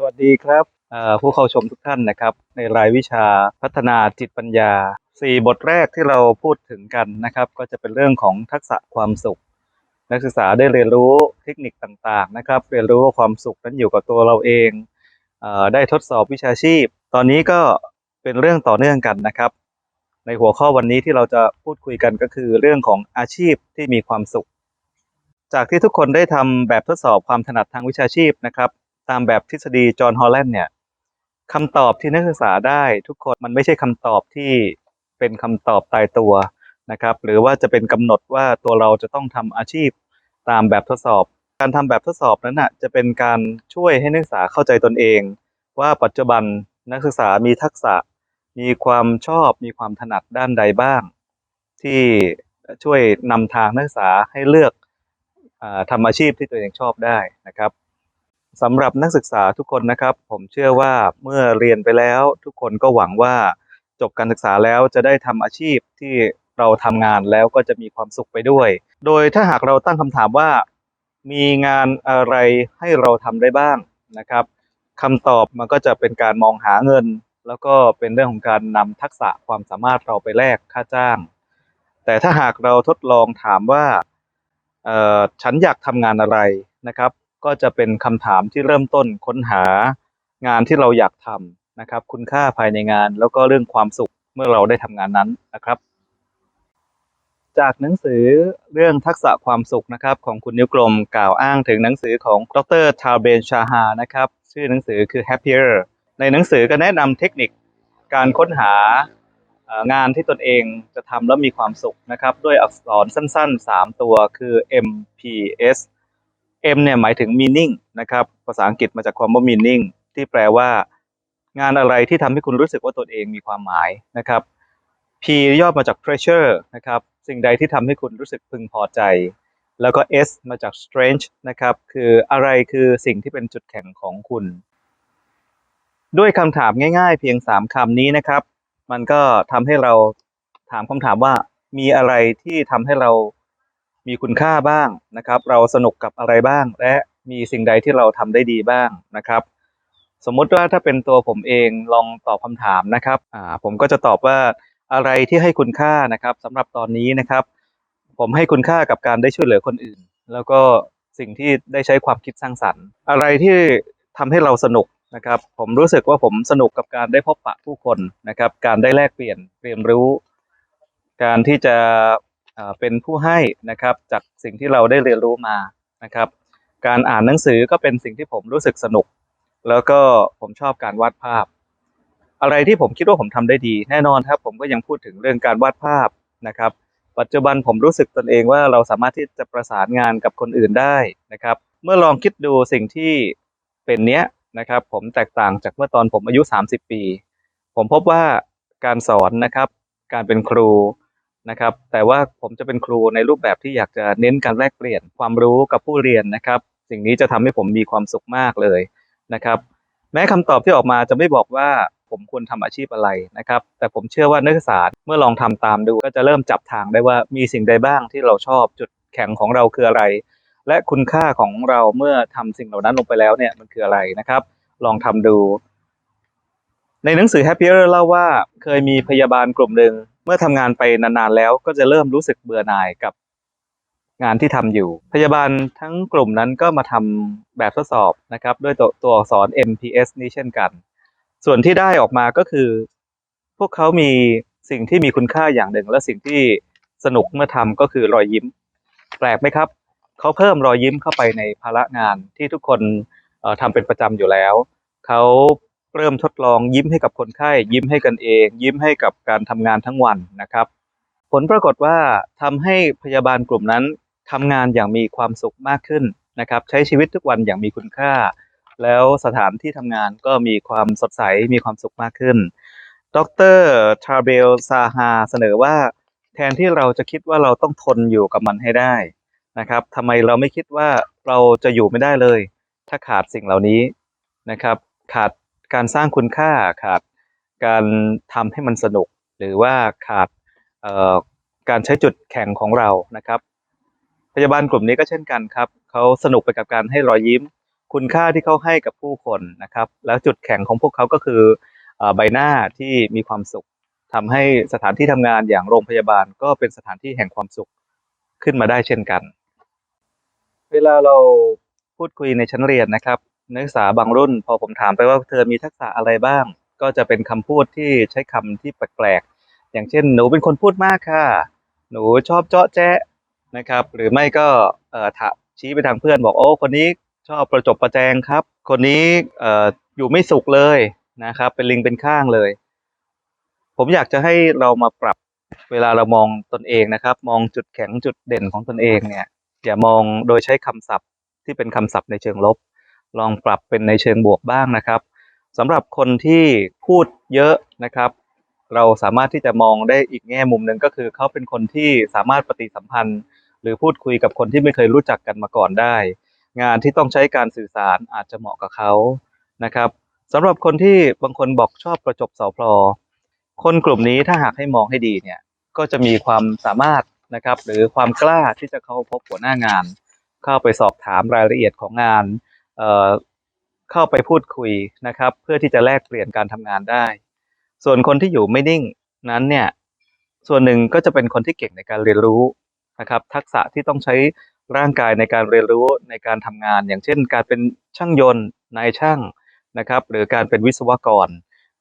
สวัสดีครับผู้เข้าชมทุกท่านนะครับ ในรายวิชาพัฒนาจิตปัญญา 4 บทแรกที่เราพูดถึงกันนะครับ ก็จะเป็นเรื่องของทักษะความสุข นักศึกษาได้เรียนรู้เทคนิคต่างๆนะครับ เรียนรู้ว่าความสุขนั้นอยู่กับตัวเราเองเอได้ทดสอบวิชาชีพ ตอนนี้ก็เป็นเรื่องต่อเนื่องกันนะครับ ในหัวข้อวันนี้ที่เราจะพูดคุยกันก็คือเรื่องของอาชีพที่มีความสุข จากที่ทุกคนได้ทำแบบทดสอบความถนัดทางวิชาชีพนะครับ ตามแบบทฤษฎีจอห์นฮอลแลนด์เนี่ยคำตอบที่นักศึกษาได้ทุกคนมันไม่ใช่คำตอบที่เป็นคำตอบตายตัวนะครับ หรือว่าจะเป็นกำหนดว่าตัวเราจะต้องทำอาชีพตามแบบทดสอบ การทำแบบทดสอบนั้นน่ะจะเป็นการช่วยให้นักศึกษาเข้าใจตนเอง ว่าปัจจุบันนักศึกษามีทักษะ มีความชอบ มีความถนัดด้านใดบ้าง ที่ช่วยนำทางนักศึกษาให้เลือกอทำอาชีพที่ตัวเองชอบได้นะครับ สำหรับนักศึกษาทุกคนนะครับ ผมเชื่อว่าเมื่อเรียนไปแล้ว ทุกคนก็หวังว่าจบการศึกษาแล้วจะได้ทำอาชีพที่เราทำงานแล้วก็จะมีความสุขไปด้วย โดยถ้าหากเราตั้งคำถามว่า มีงานอะไรให้เราทำได้บ้างนะครับคำตอบมันก็จะเป็นการมองหาเงิน แล้วก็เป็นเรื่องของการนำทักษะความสามารถเราไปแลกค่าจ้าง แต่ถ้าหากเราทดลองถามว่าฉันอยากทำงานอะไรนะครับ ก็จะเป็นคำถามที่เริ่มต้นค้นหางานที่เราอยากทำนะครับ คุณค่าภายในงาน แล้วก็เรื่องความสุขเมื่อเราได้ทำงานนั้นนะครับ จากหนังสือเรื่องทักษะความสุขนะครับ ของคุณนิ้วกลมกล่าวอ้างถึงหนังสือของดรทาเบนชาฮานะครับ ชื่อหนังสือคือ Happier ในหนังสือก็แนะนำเทคนิคการค้นหางานที่ตนเองจะทำแล้วมีความสุขนะครับ ด้วยอักษรสั้นๆ 3 ตัวคือ MPS M เนี่ยหมายถึง meaning นะครับ ภาษาอังกฤษมาจากความว่า meaning ที่แปลว่างานอะไรที่ทำให้คุณรู้สึกว่าตนเองมีความหมายนะครับ P ย่อมาจาก pressure นะครับ สิ่งใดที่ทำให้คุณรู้สึกพึงพอใจ แล้วก็ S มาจาก strength นะครับ คืออะไรคือสิ่งที่เป็นจุดแข็งของคุณ ด้วยคำถามง่าย ๆ เพียง 3คำนี้นะครับ มันก็ทำให้เราถามคำถามว่ามีอะไรที่ทำให้เรา มีคุณค่าบ้างนะครับ เราสนุกกับอะไรบ้าง และมีสิ่งใดที่เราทำได้ดีบ้างนะครับ สมมุติว่าถ้าเป็นตัวผมเองลองตอบคำถามนะครับอ่าผมก็จะตอบว่าอะไรที่ให้คุณค่านะครับสำหรับตอนนี้นะครับ ผมให้คุณค่ากับการได้ช่วยเหลือคนอื่น แล้วก็สิ่งที่ได้ใช้ความคิดสร้างสรรค์ อะไรที่ทำให้เราสนุกนะครับ ผมรู้สึกว่าผมสนุกกับการได้พบปะผู้คนนะครับ การได้แลกเปลี่ยนเรียนรู้ การที่จะ เป็นผู้ให้นะครับจากสิ่งที่เราได้เรียนรู้มานะครับ การอ่านหนังสือก็เป็นสิ่งที่ผมรู้สึกสนุก แล้วก็ผมชอบการวาดภาพ อะไรที่ผมคิดว่าผมทำได้ดี แน่นอนครับผมก็ยังพูดถึงเรื่องการวาดภาพนะครับ ปัจจุบันผมรู้สึกตนเองว่าเราสามารถที่จะประสานงานกับคนอื่นได้นะครับ เมื่อลองคิดดูสิ่งที่เป็นเนี้ยนะครับ ผมแตกต่างจากเมื่อตอนผมอายุ 30 ปี ผมพบว่าการสอนนะครับ การเป็นครู นะครับ แต่ว่าผมจะเป็นครูในรูปแบบที่อยากจะเน้นการแลกเปลี่ยนความรู้กับผู้เรียนนะครับ สิ่งนี้จะทำให้ผมมีความสุขมากเลยนะครับ แม้คำตอบที่ออกมาจะไม่บอกว่าผมควรทำอาชีพอะไรนะครับ แต่ผมเชื่อว่านักศึกษาเมื่อลองทำตามดู ก็จะเริ่มจับทางได้ว่ามีสิ่งใดบ้างที่เราชอบจุดแข็งของเราคืออะไร และคุณค่าของเราเมื่อทำสิ่งเหล่านั้นลงไปแล้วเนี่ยมันคืออะไรนะครับ ลองทำดู ในหนังสือ Happier เล่าว่าเคยมีพยาบาลกลุ่มหนึ่ง มื่อทำงานไปนานๆแล้วก็จะเริ่มรู้สึกเบื่อหน่ายกับงานที่ทำอยู่ พยาบาลทั้งกลุ่มนั้นก็มาทำแบบทดสอบนะครับ ด้วยตัวตัวอักษร MPS นี้เช่นกัน ส่วนที่ได้ออกมาก็คือ พวกเขามีสิ่งที่มีคุณค่าอย่างหนึ่ง และสิ่งที่สนุกเมื่อทำก็คือรอยยิ้ม แปลกไหมครับ เขาเพิ่มรอยยิ้มเข้าไปในภาระงานที่ทุกคนทำเป็นประจำอยู่แล้ว เขา เริ่มทดลองยิ้มให้กับคนไข้ ยิ้มให้กันเอง ยิ้มให้กับการทำงานทั้งวันนะครับ ผลปรากฏว่าทำให้พยาบาลกลุ่มนั้นทำงานอย่างมีความสุขมากขึ้นนะครับ ใช้ชีวิตทุกวันอย่างมีคุณค่า แล้วสถานที่ทำงานก็มีความสดใสมีความสุขมากขึ้น ดรทราเบลซาฮาเสนอว่า แทนที่เราจะคิดว่าเราต้องทนอยู่กับมันให้ได้นะครับทำไมเราไม่คิดว่าเราจะอยู่ไม่ได้เลย ถ้าขาดสิ่งเหล่านี้นะครับ ขาด การสร้างคุณค่าขาดการทำให้มันสนุก หรือว่าขาดการใช้จุดแข็งของเรานะครับ พยาบาลกลุ่มนี้ก็เช่นกันครับเขาสนุกไปกับการให้รอยยิ้ม คุณค่าที่เขาให้กับผู้คนนะครับ แล้วจุดแข็งของพวกเขาก็คือออใบหน้าที่มีความสุขทำให้สถานที่ทำงานอย่างโรงพยาบาลก็เป็นสถานที่แห่งความสุขขึ้นมาได้เช่นกัน เวลาเราพูดคุยในชั้นเรียนนะครับ นักศึกษาบางรุ่น พอผมถามไปว่าเธอมีทักษะอะไรบ้าง ก็จะเป็นคำพูดที่ใช้คำที่แปลกๆอย่างเช่น หนูเป็นคนพูดมากค่ะ หนูชอบเจาะแจ๊ะนะครับ หรือไม่ก็เอ่อถาชี้ไปทางเพื่อนบอกโอ้คนนี้ชอบประจบประแจงครับ คนนี้เอ่ออยู่ไม่สุขเลยนะครับ เป็นลิงเป็นข้างเลย ผมอยากจะให้เรามาปรับเวลาเรามองตนเองนะครับ มองจุดแข็งจุดเด่นของตนเองเนี่ยอย่ามองโดยใช้คำศัพท์ที่เป็นคำศัพท์ในเชิงลบ ลองปรับเป็นในเชิงบวกบ้างนะครับสำหรับคนที่พูดเยอะนะครับ เราสามารถที่จะมองได้อีกแง่มุมหนึ่งก็คือเขาเป็นคนที่สามารถปฏิสัมพันธ์ หรือพูดคุยกับคนที่ไม่เคยรู้จักกันมาก่อนได้ งานที่ต้องใช้การสื่อสารอาจจะเหมาะกับเขานะครับสำหรับคนที่บางคนบอกชอบประจบเสาพลอ คนกลุ่มนี้ถ้าหากให้มองให้ดีเนี่ยก็จะมีความสามารถนะครับ หรือความกล้าที่จะเข้าพบหัวหน้างาน เข้าไปสอบถามรายละเอียดของงาน เข้าไปพูดคุยนะครับ เพื่อที่จะแลกเปลี่ยนการทำงานได้ ส่วนคนที่อยู่ไม่นิ่งนั้นเนี่ยส่วนหนึ่งก็จะเป็นคนที่เก่งในการเรียนรู้นะครับ ทักษะที่ต้องใช้ร่างกายในการเรียนรู้ในการทำงาน อย่างเช่น การเป็นช่างยนต์นายช่างนะครับ หรือการเป็นวิศวกร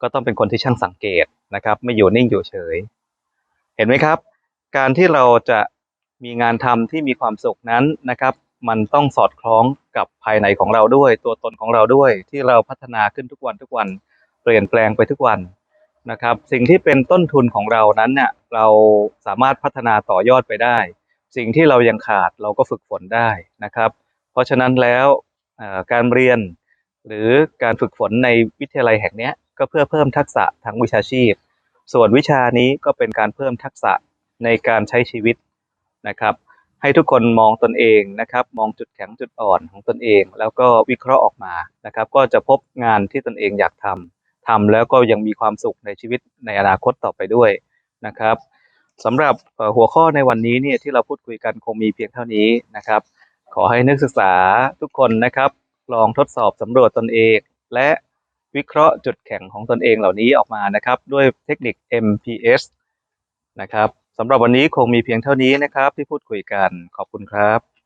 ก็ต้องเป็นคนที่ช่างสังเกตนะครับ ไม่อยู่นิ่งอยู่เฉย เห็นไหมครับ การที่เราจะมีงานทำที่มีความสุขนั้นนะครับ มันต้องสอดคล้องกับภายในของเราด้วย ตัวตนของเราด้วย ที่เราพัฒนาขึ้นทุกวันทุกวันเปลี่ยนแปลงไปทุกวันนะครับ สิ่งที่เป็นต้นทุนของเรานั้นเนี่ยเราสามารถพัฒนาต่อยอดไปได้ สิ่งที่เรายังขาดเราก็ฝึกฝนได้นะครับ เพราะฉะนั้นแล้วการเรียนหรือการฝึกฝนในวิทยาลัยแห่งนี้ก็เพื่อเพิ่มทักษะทางวิชาชีพ ส่วนวิชานี้ก็เป็นการเพิ่มทักษะในการใช้ชีวิตนะครับ ให้ทุกคนมองตนเองนะครับ มองจุดแข็งจุดอ่อนของตนเอง แล้วก็วิเคราะห์ออกมานะครับ ก็จะพบงานที่ตนเองอยากทำทำแล้วก็ยังมีความสุขในชีวิตในอนาคตต่อไปด้วยนะครับสำหรับหัวข้อในวันนี้เนี่ยที่เราพูดคุยกันคงมีเพียงเท่านี้นะครับ ขอให้นักศึกษาทุกคนนะครับลองทดสอบสำรวจตนเอง และวิเคราะห์จุดแข็งของตนเองเหล่านี้ออกมานะครับ ด้วยเทคนิค MPS นะครับ สำหรับวันนี้คงมีเพียงเท่านี้นะครับที่พูดคุยกันขอบคุณครับ